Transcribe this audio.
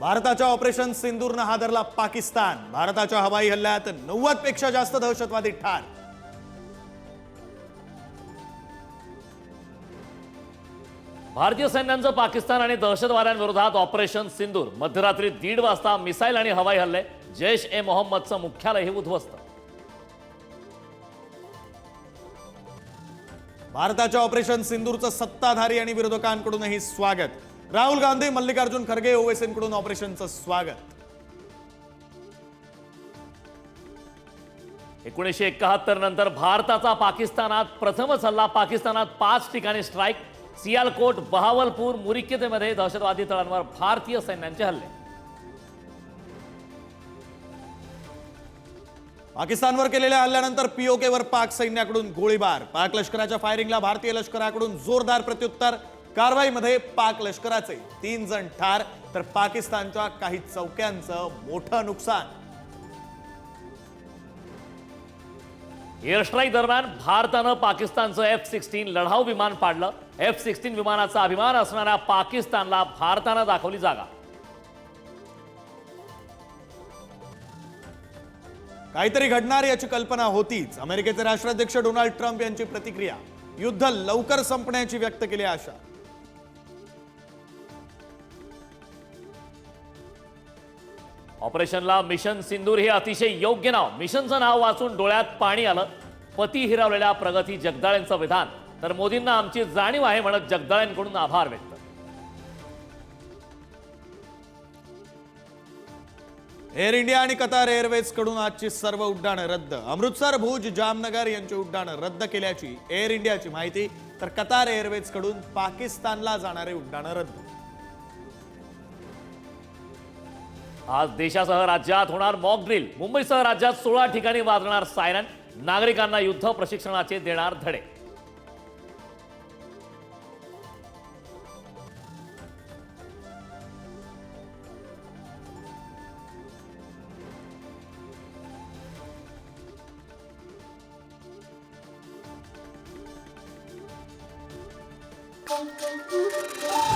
भारताच्या ऑपरेशन सिंदूरनं हादरला पाकिस्तान. भारताच्या हवाई हल्ल्यात नव्वदपेक्षा जास्त दहशतवादी ठार. भारतीय सैन्याचं पाकिस्तान आणि दहशतवाद्यांविरोधात ऑपरेशन सिंदूर. मध्यरात्री दीड वाजता मिसाईल आणि हवाई हल्ले. जैश ए मोहम्मदचं मुख्यालयही उद्ध्वस्त. भारताच्या ऑपरेशन सिंदूरचं सत्ताधारी आणि विरोधकांकडूनही स्वागत. राहुल गांधी मल्लिकार्जुन खरगे ओवेसींकडून ऑपरेशनचं स्वागत. एकोणीसशे एकाहत्तर नंतर भारताचा पाकिस्तानात प्रथमच हल्ला. पाकिस्तानात पाच ठिकाणी स्ट्राईक सियालकोट बहावलपूर मुरिक्केतेमध्ये दहशतवादी तळांवर भारतीय सैन्यांचे हल्ले. पाकिस्तानवर केलेल्या हल्ल्यानंतर पीओकेवर पाक सैन्याकडून गोळीबार. पाक लष्कराच्या फायरिंगला भारतीय लष्कराकडून जोरदार प्रत्युत्तर. कारवाईमध्ये पाक लष्कराचे तीन जण ठार तर पाकिस्तानच्या काही चौक्यांचं मोठं नुकसान. एअर स्ट्राईक दरम्यान भारतानं पाकिस्तानचं एफ सिक्स्टीन लढाऊ विमान पाडलं. एफ सिक्स्टीन विमानाचा अभिमान असणाऱ्या पाकिस्तानला भारतानं दाखवली जागा. काहीतरी घडणार याची कल्पना होतीच. अमेरिकेचे राष्ट्राध्यक्ष डोनाल्ड ट्रम्प यांची प्रतिक्रिया. युद्ध लवकर संपण्याची व्यक्त केली आशा. ऑपरेशनला मिशन सिंदूर हे अतिशय योग्य नाव. मिशनचं नाव वाचून डोळ्यात पाणी आलं. पती हिरावलेल्या प्रगती जगदाळेंचं विधान. तर मोदींना आमची जाणीव आहे म्हणत जगदाळेंकडून आभार व्यक्त. एअर इंडिया आणि कतार एअरवेजकडून आजची सर्व उड्डाणं रद्द. अमृतसर भुज जामनगर यांची उड्डाणं रद्द केल्याची एअर इंडियाची माहिती. तर कतार एअरवेजकडून पाकिस्तानला जाणारे उड्डाणं रद्द. आज देशासह राज्यात होणार मॉक ड्रिल मुंबईसह राज्यात सोळा ठिकाणी वाजणार सायरन नागरिकांना युद्ध प्रशिक्षणाचे देणार धडे. Thank you.